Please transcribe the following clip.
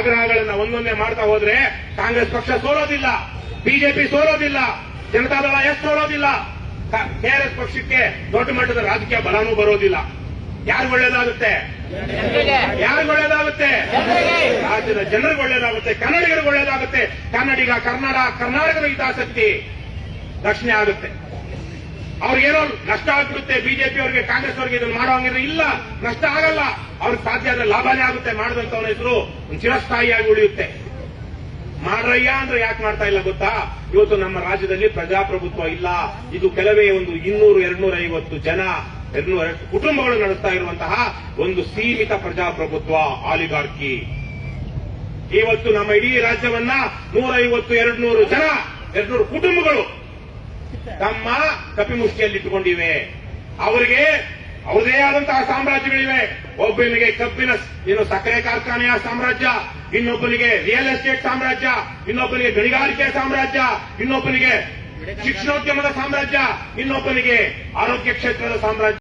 ಆಗ್ರಹಗಳನ್ನ ಒಂದೊಂದೇ ಮಾಡ್ತಾ ಹೋದ್ರೆ ಕಾಂಗ್ರೆಸ್ ಪಕ್ಷ ಸೋಲೋದಿಲ್ಲ ಬಿಜೆಪಿ ಸೋಲೋದಿಲ್ಲ ಜನತಾದಳ ಎಸ್ ಸೋಲೋದಿಲ್ಲ. ಕೆಆರ್ಎಸ್ ಪಕ್ಷಕ್ಕೆ ದೊಡ್ಡ ಮಟ್ಟದ ರಾಜಕೀಯ ಬಲನೂ ಬರೋದಿಲ್ಲ. ಯಾರು ಒಳ್ಳೇದಾಗುತ್ತೆ? ಯಾರಿಗೂ ಒಳ್ಳೇದಾಗುತ್ತೆ? ರಾಜ್ಯದ ಜನರಿಗೆ ಒಳ್ಳೇದಾಗುತ್ತೆ ಕನ್ನಡಿಗರಿಗೆ ಒಳ್ಳೇದಾಗುತ್ತೆ. ಕನ್ನಡಿಗ ಕರ್ನಾಟಕ ಕರ್ನಾಟಕದ ಹಿತಾಸಕ್ತಿ ರಕ್ಷಣೆ ಆಗುತ್ತೆ. ಅವ್ರಿಗೇನೋ ನಷ್ಟ ಆಗ್ಬಿಡುತ್ತೆ ಬಿಜೆಪಿ ಅವರಿಗೆ, ಕಾಂಗ್ರೆಸ್ ಅವರಿಗೆ ಇದನ್ನು ಮಾಡೋಂಗಿದ್ರೆ ಇಲ್ಲ, ನಷ್ಟ ಆಗಲ್ಲ. ಅವ್ರಿಗೆ ಸಾಧ್ಯ ಆದ್ರೆ ಲಾಭನೇ ಆಗುತ್ತೆ ಮಾಡಿದಂತವನ ಹೆಸರು ಒಂದು ಚಿರಸ್ಥಾಯಿಯಾಗಿ ಉಳಿಯುತ್ತೆ. ಮಾಡ್ರಯ್ಯ ಅಂದ್ರೆ ಯಾಕೆ ಮಾಡ್ತಾ ಇಲ್ಲ ಗೊತ್ತಾ? ಇವತ್ತು ನಮ್ಮ ರಾಜ್ಯದಲ್ಲಿ ಪ್ರಜಾಪ್ರಭುತ್ವ ಇಲ್ಲ. ಇದು ಕೆಲವೇ ಒಂದು ಇನ್ನೂರು ಎರಡ್ನೂರ ಐವತ್ತು ಜನ ಎರಡ್ನೂರ ಕುಟುಂಬಗಳು ನಡೆಸ್ತಾ ಇರುವಂತಹ ಒಂದು ಸೀಮಿತ ಪ್ರಜಾಪ್ರಭುತ್ವ, ಆಲಿಗಾರ್ಕಿ. ಇವತ್ತು ನಮ್ಮ ಇಡೀ ರಾಜ್ಯವನ್ನ ನೂರೈವತ್ತು, ಎರಡ್ನೂರು ಜನ, ಎರಡ್ನೂರು ಕುಟುಂಬಗಳು ತಮ್ಮ ಕಪಿಮುಷ್ಟಿಯಲ್ಲಿಟ್ಟುಕೊಂಡಿವೆ ಅವರಿಗೆ ಅವರದೇ ಆದಂತಹ ಸಾಮ್ರಾಜ್ಯಗಳಿವೆ. ಒಬ್ಬನಿಗೆ ಕಬ್ಬಿನ ಏನು ಸಕ್ಕರೆ ಕಾರ್ಖಾನೆಯ ಸಾಮ್ರಾಜ್ಯ ಇನ್ನೊಬ್ಬನಿಗೆ ರಿಯಲ್ ಎಸ್ಟೇಟ್ ಸಾಮ್ರಾಜ್ಯ ಇನ್ನೊಬ್ಬನಿಗೆ ಗಣಿಗಾರಿಕೆ ಸಾಮ್ರಾಜ್ಯ ಇನ್ನೊಬ್ಬನಿಗೆ ಶಿಕ್ಷಣೋದ್ಯಮದ ಸಾಮ್ರಾಜ್ಯ ಇನ್ನೊಬ್ಬನಿಗೆ ಆರೋಗ್ಯ ಕ್ಷೇತ್ರದ ಸಾಮ್ರಾಜ್ಯ.